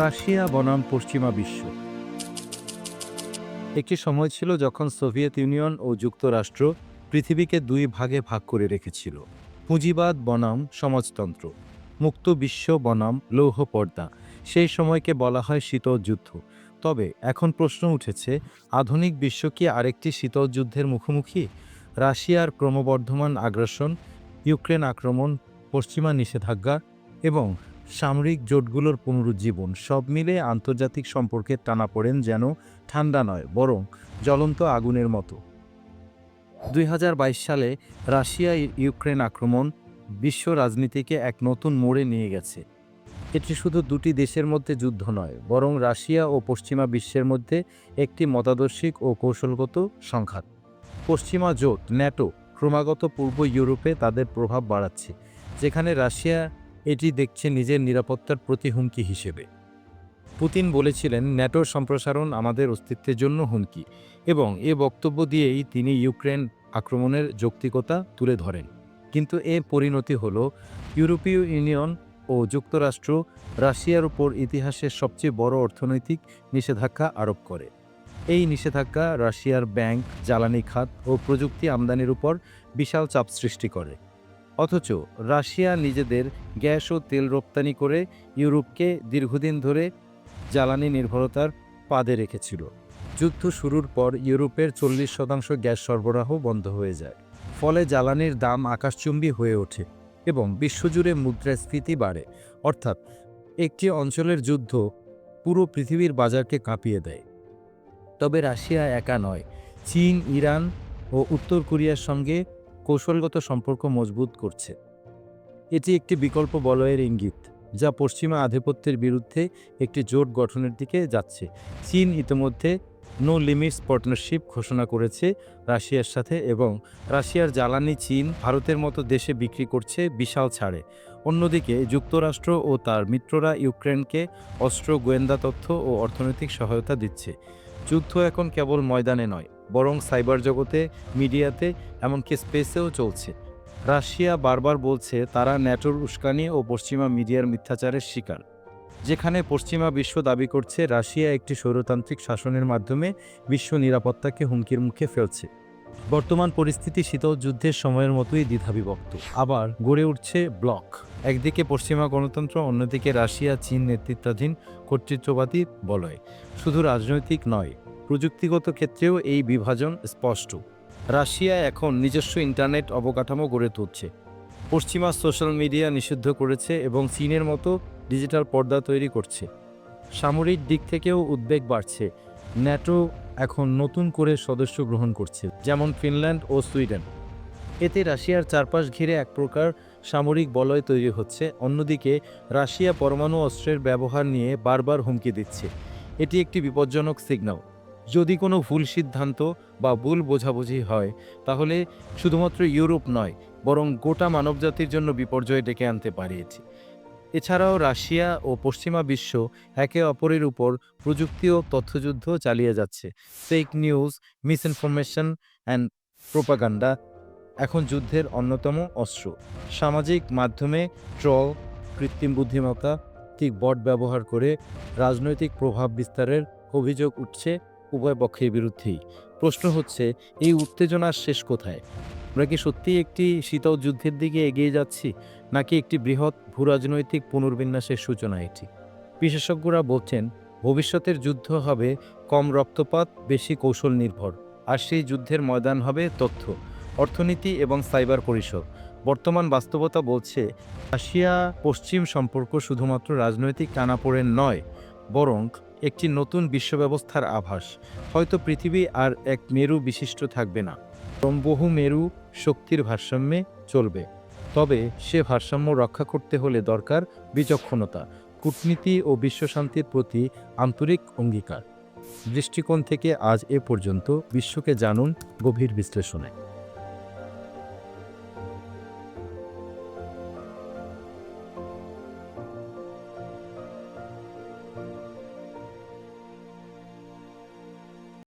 Russia বনাম পশ্চিমা বিশ্ব। একটি সময় ছিল যখন সোভিয়েত ইউনিয়ন ও যুক্তরাষ্ট্র পৃথিবীকে দুই ভাগে ভাগ করে রেখেছিল। পুঁজিবাদ বনাম সমাজতন্ত্র, মুক্ত বিশ্ব বনাম লৌহ পর্দা, সেই সময়কে বলা হয় শীতল যুদ্ধ। তবে এখন প্রশ্ন উঠেছে, আধুনিক বিশ্ব কি আরেকটি শীতল যুদ্ধের মুখোমুখি? রাশিয়ার ক্রমবর্ধমান আগ্রাসন, ইউক্রেন আক্রমণ, পশ্চিমা নিষেধাজ্ঞা এবং সামরিক জোটগুলোর পুনরুজ্জীবন, সব মিলে আন্তর্জাতিক সম্পর্কের টানাপোড়েন যেন ঠান্ডা নয়, বরং জ্বলন্ত আগুনের মতো। দুই হাজার বাইশ সালে রাশিয়া ইউক্রেন আক্রমণ বিশ্ব রাজনীতিকে এক নতুন মোড়ে নিয়ে গেছে। এটি শুধু দুটি দেশের মধ্যে যুদ্ধ নয়, বরং রাশিয়া ও পশ্চিমা বিশ্বের মধ্যে একটি মতাদর্শিক ও কৌশলগত সংঘাত। পশ্চিমা জোট, ন্যাটো ক্রমাগত পূর্ব ইউরোপে তাদের প্রভাব বাড়াচ্ছে, যেখানে রাশিয়া এটি দেখছে নিজের নিরাপত্তার প্রতি হুমকি হিসেবে। পুতিন বলেছিলেন ন্যাটোর সম্প্রসারণ আমাদের অস্তিত্বের জন্য হুমকি এবং এ বক্তব্য দিয়েই তিনি ইউক্রেন আক্রমণের যৌক্তিকতা তুলে ধরেন। কিন্তু এর পরিণতি হল, ইউরোপীয় ইউনিয়ন ও যুক্তরাষ্ট্র রাশিয়ার উপর ইতিহাসের সবচেয়ে বড় অর্থনৈতিক নিষেধাজ্ঞা আরোপ করে। এই নিষেধাজ্ঞা রাশিয়ার ব্যাংক, জ্বালানি খাত ও প্রযুক্তি আমদানির উপর বিশাল চাপ সৃষ্টি করে। অথচ রাশিয়া নিজেদের গ্যাস ও তেল রপ্তানি করে ইউরোপকে দীর্ঘদিন ধরে জ্বালানি নির্ভরতার পাদে রেখেছিল। যুদ্ধ শুরুর পর ইউরোপের চল্লিশ শতাংশ গ্যাস সরবরাহ বন্ধ হয়ে যায়। ফলে জ্বালানির দাম আকাশচুম্বী হয়ে ওঠে এবং বিশ্বজুড়ে মুদ্রাস্ফীতি বাড়ে। অর্থাৎ একটি অঞ্চলের যুদ্ধ পুরো পৃথিবীর বাজারকে কাঁপিয়ে দেয়। তবে রাশিয়া একা নয়, চীন, ইরান ও উত্তর কোরিয়ার সঙ্গে কৌশলগত সম্পর্ক মজবুত করছে। এটি একটি বিকল্প বলয়ের ইঙ্গিত, যা পশ্চিমা আধিপত্যের বিরুদ্ধে একটি জোট গঠনের দিকে যাচ্ছে। চীন ইতিমধ্যে নো লিমিটস পার্টনারশিপ ঘোষণা করেছে রাশিয়ার সাথে এবং রাশিয়ার জ্বালানি চীন ভারতের মতো দেশে বিক্রি করছে বিশাল ছাড়ে। অন্যদিকে, যুক্তরাষ্ট্র ও তার মিত্ররা ইউক্রেনকে অস্ত্র, গোয়েন্দা তথ্য ও অর্থনৈতিক সহায়তা দিচ্ছে। যুদ্ধ এখন কেবল ময়দানে নয় বরং সাইবার জগতে, মিডিয়াতে, এমনকি স্পেসেও চলছে। রাশিয়া বারবার বলছে তারা ন্যাটোর উস্কানি ও পশ্চিমা মিডিয়ার মিথ্যাচারের শিকার। যেখানে পশ্চিমা বিশ্ব দাবি করছে রাশিয়া একটি স্বৈরতান্ত্রিক শাসনের মাধ্যমে বিশ্ব নিরাপত্তাকে হুমকির মুখে ফেলছে। বর্তমান পরিস্থিতি শীতল যুদ্ধের সময়ের মতোই দ্বিধাবিভক্ত। আবার গড়ে উঠছে ব্লক। একদিকে পশ্চিমা গণতন্ত্র, অন্যদিকে রাশিয়া চীন নেতৃত্বাধীন কর্তৃত্ববাদী বলয়। শুধু রাজনৈতিক নয় প্রযুক্তিগত ক্ষেত্রেও এই বিভাজন স্পষ্ট। রাশিয়া এখন নিজস্ব ইন্টারনেট অবকাঠামো গড়ে তুলছে। পশ্চিমা সোশ্যাল মিডিয়া নিষিদ্ধ করেছে এবং চীনের মতো ডিজিটাল পর্দা তৈরি করছে। সামরিক দিক থেকেও উদ্বেগ বাড়ছে। ন্যাটো এখন নতুন করে সদস্য গ্রহণ করছে, যেমন ফিনল্যান্ড ও সুইডেন। এতে রাশিয়ার চারপাশ ঘিরে এক প্রকার সামরিক বলয় তৈরি হচ্ছে, অন্যদিকে রাশিয়া পরমাণু অস্ত্রের ব্যবহার নিয়ে বারবার হুমকি দিচ্ছে। এটি একটি বিপজ্জনক সিগন্যাল। যদি কোনো ভুল সিদ্ধান্ত বা ভুল বোঝাবুঝি হয়, তাহলে শুধুমাত্র ইউরোপ নয়, বরং গোটা মানবজাতির জন্য বিপর্যয় ডেকে আনতে পারে এটি এছাড়াও রাশিয়া ও পশ্চিমা বিশ্ব একে অপরের উপর প্রযুক্তি ও তথ্যযুদ্ধ চালিয়ে যাচ্ছে। Fake news misinformation and propaganda এখন যুদ্ধের অন্যতম অস্ত্র। সামাজিক মাধ্যমে ট্রল, কৃত্রিম বুদ্ধিমত্তা, ঠিক বট ব্যবহার করে রাজনৈতিক প্রভাব বিস্তারের অভিযোগ উঠছে উভয় পক্ষের বিরুদ্ধেই প্রশ্ন হচ্ছে, এই উত্তেজনার শেষ কোথায়? আমরা কি সত্যিই একটি শীতল যুদ্ধের দিকে এগিয়ে যাচ্ছি, নাকি একটি বৃহৎ ভূরাজনৈতিক পুনর্বিন্যাসের সূচনা এটি? বিশেষজ্ঞরা বলছেন, ভবিষ্যতের যুদ্ধ হবে কম রক্তপাত, বেশি কৌশল নির্ভর, আর সেই যুদ্ধের ময়দান হবে তথ্য, অর্থনীতি এবং সাইবার পরিষদ বর্তমান বাস্তবতা বলছে, রাশিয়া পশ্চিম সম্পর্ক শুধুমাত্র রাজনৈতিক টানাপোড়েন নয়, বরং একটি নতুন বিশ্ব ব্যবস্থার আভাস। হয়তো পৃথিবী আর এক মেরু বিশিষ্ট থাকবে না। বহু মেরু শক্তির ভারসাম্যে চলবে। তবে সে ভারসাম্য রক্ষা করতে হলে দরকার বিচক্ষণতা, কূটনীতি ও বিশ্বশান্তির প্রতি আন্তরিক অঙ্গীকার। দৃষ্টিকোণ থেকে আজ এ পর্যন্ত বিশ্বকে জানুন গভীর বিশ্লেষণে।